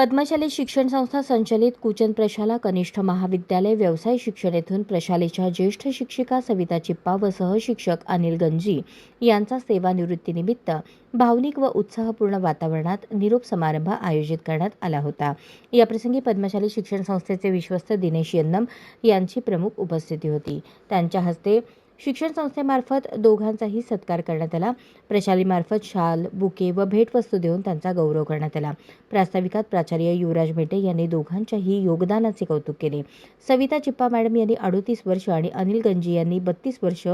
पद्मशाली शिक्षण संस्था संचलित कुचन प्रशाला कनिष्ठ महाविद्यालय व्यवसाय शिक्षण येथून प्रशालेच्या ज्येष्ठ शिक्षिका सविता चिप्पा व सहशिक्षक अनिल गंजी यांचा सेवानिवृत्तीनिमित्त भावनिक व उत्साहपूर्ण वातावरणात निरोप समारंभ आयोजित करण्यात आला होता. याप्रसंगी पद्मशाली शिक्षण संस्थेचे विश्वस्त दिनेश यन्नम यांची प्रमुख उपस्थिती होती. त्यांच्या हस्ते शिक्षण संस्थेमार्फत दोघांचाही सत्कार करण्यात आला. प्रशालीमार्फत शाल बुके व भेटवस्तू देऊन त्यांचा गौरव करण्यात आला. प्रास्ताविकात प्राचार्य युवराज मेटे यांनी दोघांच्याही योगदानाचे कौतुक केले. सविता चिप्पा मॅडम यांनी अडोतीस वर्ष आणि अनिल गंजी यांनी बत्तीस वर्ष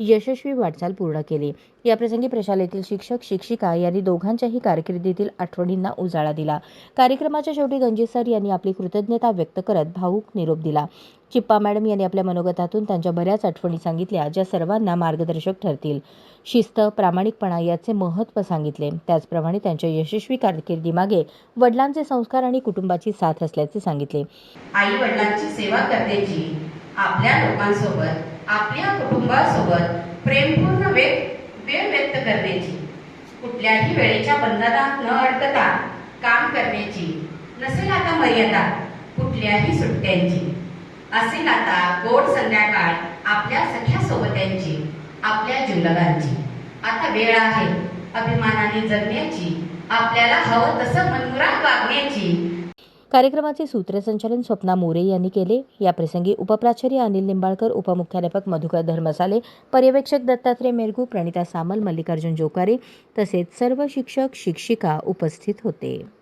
यशस्वी वाटचाल पूर्ण केली. याप्रसंगी प्रशालेतील शिक्षक शिक्षिका यांनी दोघांच्याही कारकिर्दीतील आठवणींना उजाळा दिला. कार्यक्रमाच्या शेवटी गंजी सर यांनी आपली कृतज्ञता व्यक्त करत भावूक निरोप दिला. चिप्पा मॅडम यांनी आपल्या मनोगतातून त्यांच्या बऱ्याच आठवणी सांगितल्या ज्या सर्वांना मार्गदर्शक ठरतील. शिस्त प्रामाणिकपणा याचे महत्त्व सांगितले. त्याचप्रमाणे त्यांच्या यशस्वी कारकिर्दीमागे वडिलांचे संस्कार आणि कुटुंबाची साथ असल्याचे सांगितले. आई वडिलांची सेवा करण्याची आपल्या लोकांसोबत आपल्या कुटुंबासोबत प्रेमपूर्ण वेळ वेळ व्यक्त करण्याची. कुठल्याही वेळेच्या बंधनात न अडकता काम करण्याची. नसेल आता मर्यादा कुठल्याही सुट्ट्यांची. असेल आता गोड संध्याकाळ आपल्या सख्या सोबत्यांची आपल्या जिवलगांची आता वेळ आहे अभिमानाने जगण्याची आपल्याला हवं तसं मनमुराद वागण्याची. कार्यक्रमाचे सूत्रसंचालन स्वप्ना मोरे यांनी केले. याप्रसंगी उपप्राचार्य अनिल निंबाळकर उपमुख्याध्यापक मधुकर धर्मसाले पर्यवेक्षक दत्तात्रय मेरगू प्रणिता सामल मल्लिकार्जुन जोकारे तसेच सर्व शिक्षक शिक्षिका उपस्थित होते.